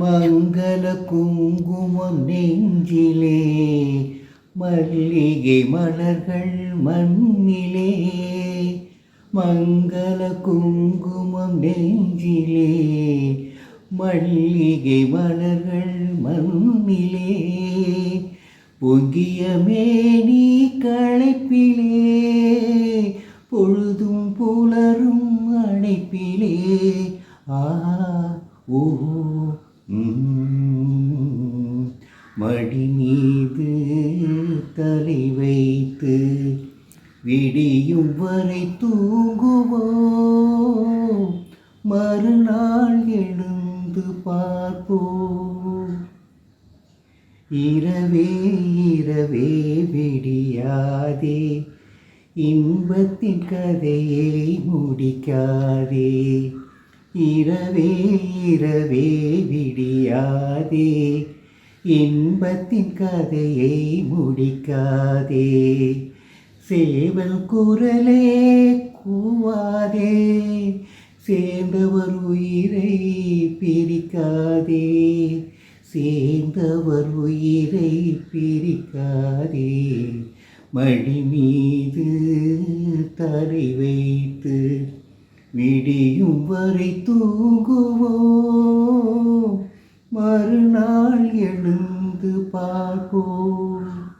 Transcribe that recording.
மங்கள குங்குமம் நெஞ்சிலே மல்லிகை மலர்கள் மண்ணிலே. மங்கள குங்குமம் நெஞ்சிலே மல்லிகை மலர்கள் மண்ணிலே. பொங்கிய மேனி களைப்பிலே பொழுதும் புலரும் அணைப்பிலே. ஆ ஓ மடி மீது தலை வைத்து விடியும் வரை தூங்குவோம். மறுநாள் எழுந்து பார்ப்போம். இரவே இரவே விடியாதே இன்பத்தின் கதையை முடிக்காதே. இரவே இரவே விடியாதே. இன்பத்தின் கதையை முடிக்காதே. சேவல் குரலே கூவாதே. சேர்ந்தவர் உயிரை பிரிக்காதே. சேர்ந்தவர் உயிரை பிரிக்காதே. மடி மீது தரை வைத்து விடியும் வரை தூங்குவோம். மறுநாள் எழுந்து பார்ப்போம்.